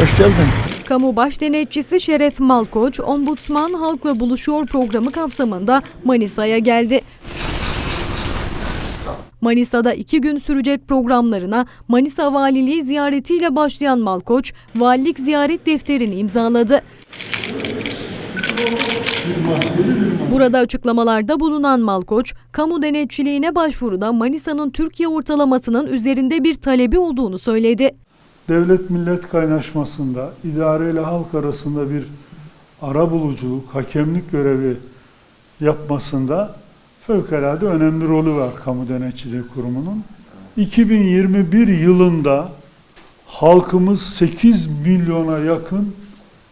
Hoş geldin. Kamu Baş Denetçisi Şeref Malkoç, Ombudsman Halkla Buluşuyor programı kapsamında Manisa'ya geldi. Manisa'da iki gün sürecek programlarına Manisa Valiliği ziyaretiyle başlayan Malkoç, valilik ziyaret defterini imzaladı. Burada açıklamalarda bulunan Malkoç, kamu denetçiliğine başvuruda Manisa'nın Türkiye ortalamasının üzerinde bir talebi olduğunu söyledi. Devlet millet kaynaşmasında idare ile halk arasında bir ara buluculuk, hakemlik görevi yapmasında fevkalade önemli rolü var Kamu Denetçiliği Kurumu'nun. 2021 yılında halkımız 8 milyona yakın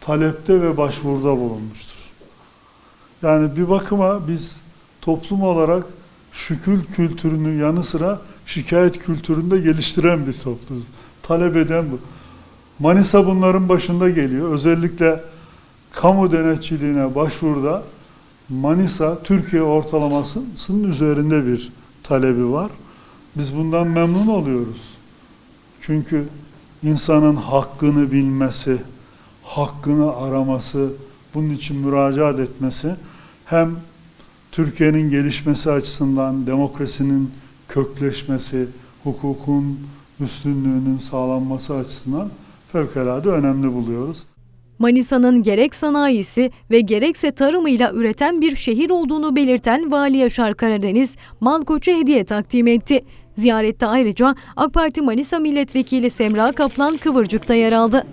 talepte ve başvuruda bulunmuştur. Yani bir bakıma biz toplum olarak şükür kültürünün yanı sıra şikayet kültürünü de geliştiren bir toplumuz. Talep eden bu. Manisa bunların başında geliyor. Özellikle kamu denetçiliğine başvuruda Manisa Türkiye ortalamasının üzerinde bir talebi var. Biz bundan memnun oluyoruz. Çünkü insanın hakkını bilmesi, hakkını araması, bunun için müracaat etmesi hem Türkiye'nin gelişmesi açısından demokrasinin kökleşmesi, hukukun üstünlüğünün sağlanması açısından fevkalade önemli buluyoruz. Manisa'nın gerek sanayisi ve gerekse tarımıyla üreten bir şehir olduğunu belirten Vali Yaşar Karadeniz, Malkoç'a hediye takdim etti. Ziyarette ayrıca AK Parti Manisa Milletvekili Semra Kaplan Kıvırcık da yer aldı.